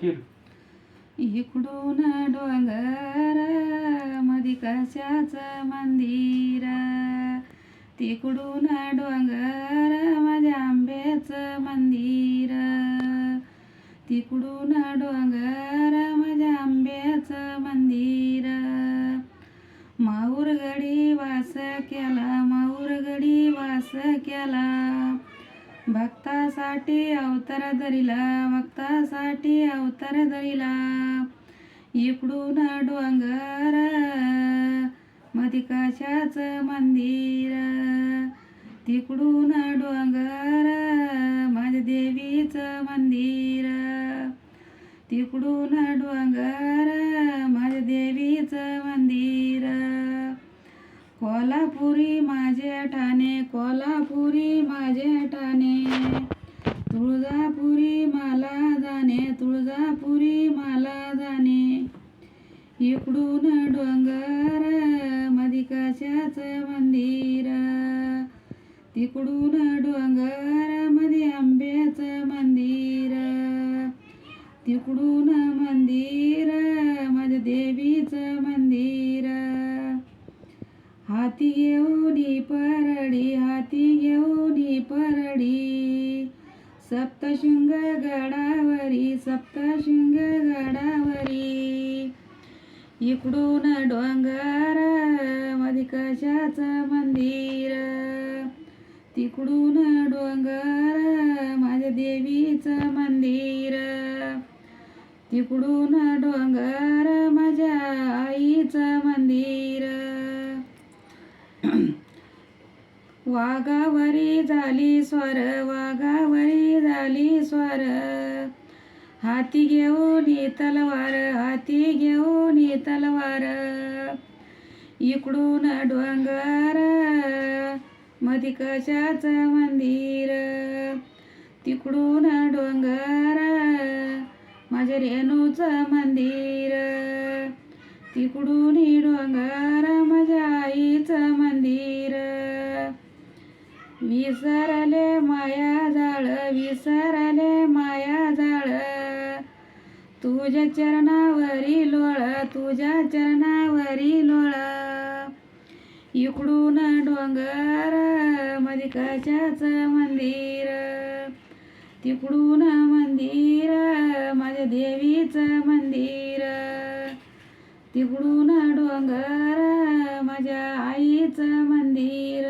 खीर इकडून डोंगर मधी कशाच मंदिर. तिकडून डोंगर माझ्या आंब्याचं मंदिर. तिकडून डोंगर माझ्या आंब्याचं मंदिर. माऊरगडी वास केला माऊरगडी वास केला. भक्तासाठी अवतार धरिला भक्तासाठी अवतार धरिला. इकडून डोंगर मधिकाशाच मंदिर. तिकडून डोंगर माझ्या देवीचं मंदिर. तिकडून डोंगर माझ्या देवी कोल्हापुरी माझे ठाणे कोल्हापुरी माझे ठाणे. तुळजापुरी मला जाणे तुळजापुरी मला जाणे. इकडून डोंगर मधिकाशाच मंदिर. तिकडून डोंगरमध्ये आंब्याचं मंदिर. तिकडून मंदिर माझ्या देवीचं मंदिर. हाती घेऊनी परडी हाती घेऊनी परडी. सप्तशृंग गडावरी सप्तशृंग गडावरी. इकडून डोंगरमध्ये कशाचं मंदिर? तिकडून डोंगर माझ्या देवीचं मंदिर. तिकडून डोंगर माझ्या आईचं मंदिर. वाघावरी झाली स्वर वाघावरी झाली स्वर. हाती घेऊन तलवार हाती घेऊन तलवार. इकडून डोंगर मधी कशाचं मंदिर. तिकडून डोंगर माझ्या रेणूचं मंदिर. तिकडून डोंगर माझ्या आईचं विसरले माया जाळ विसरले माया जाळ. तुझ्या चरणावरी लोळ तुझ्या चरणावरी लोळ. इकडून डोंगर मधिकाच्याच कशाचं मंदिर. तिकडून मंदिर माझ्या देवीचं मंदिर. तिकडून डोंगर माझ्या आईचं मंदिर.